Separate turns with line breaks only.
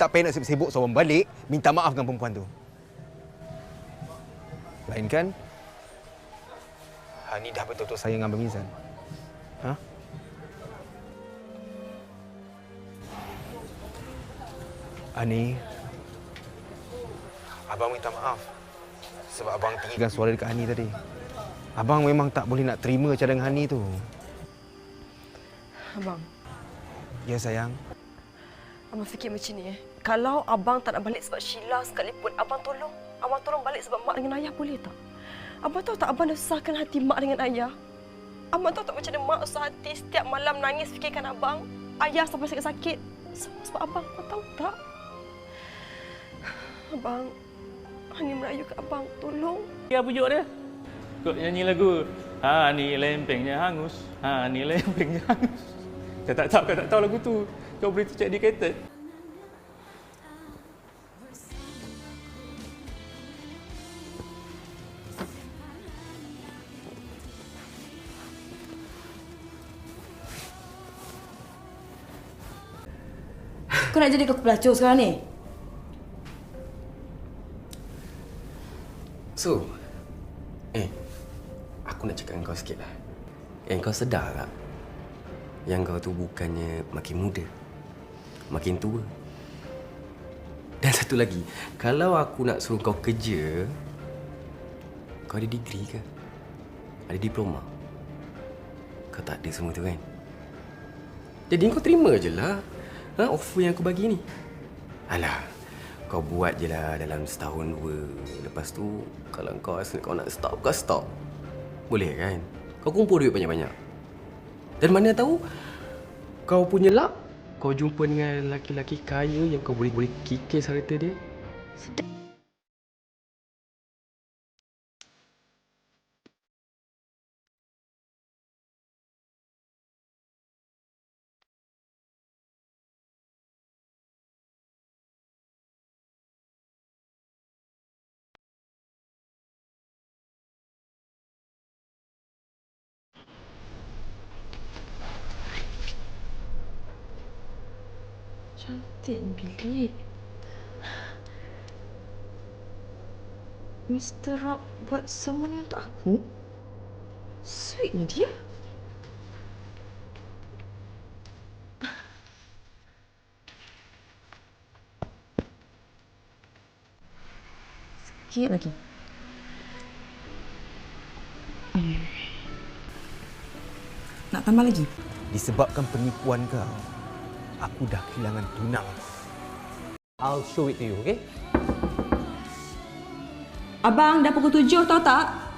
tak payah nak sibuk-sibuk seorang balik minta maaf dengan perempuan tu. Lainkan Hani dah betul-betul sayang dengan Abang Mizan. Ha? Ani, Abang minta maaf sebab Abang tinggikan suara dekat Hani tadi. Abang memang tak boleh nak terima cadangan Hani tu.
Abang,
Ya sayang.
Abang fikir macam ni eh. Kalau abang tak nak balik sebab Sheila sekalipun, abang tolong. Abang tolong balik sebab mak dengan ayah boleh tak? Abang tahu tak abang dah susahkan hati mak dengan ayah? Abang tahu tak macam mana mak susah hati setiap malam nangis fikirkan abang? Ayah sampai sakit-sakit. Semua sebab abang, abang tahu tak? Abang, hanya merayu ke abang, tolong.
Ya pujuk dia. Kau nyanyi lagu. Ha ni lempengnya hangus. Ha ni lempengnya hangus. Kau tak tahu, kau tak tahu lagu tu. Kau boleh tu cek dedicated.
Kau nak jadi kau pelacur sekarang ni?
So, eh, aku nak cakap dengan kau sikit lah. Eh, kau sedar tak? Yang kau tu bukannya makin muda. Makin tua. Dan satu lagi, kalau aku nak suruh kau kerja, kau ada degree ke? Ada diploma? Kau tak ada semua tu kan? Jadi kau terima je lah ha, offer yang aku bagi ni. Alah, kau buat je lah dalam setahun dua. Lepas tu, kalau kau rasa kau nak stop, kau stop. Boleh kan? Kau kumpul duit banyak-banyak. Dan mana tahu, kau punya luck, kau jumpa dengan lelaki-lelaki kaya yang kau boleh boleh kikis harta dia.
Cantik bilik. Mr. Rock buat semua ni untuk aku? Sweetnya dia. Sikit lagi.
Nak tambah lagi?
Disebabkan penipuan kau, aku dah kehilangan tunang.
I'll show it to you, okay?
Abang dah pukul tujuh tahu tak?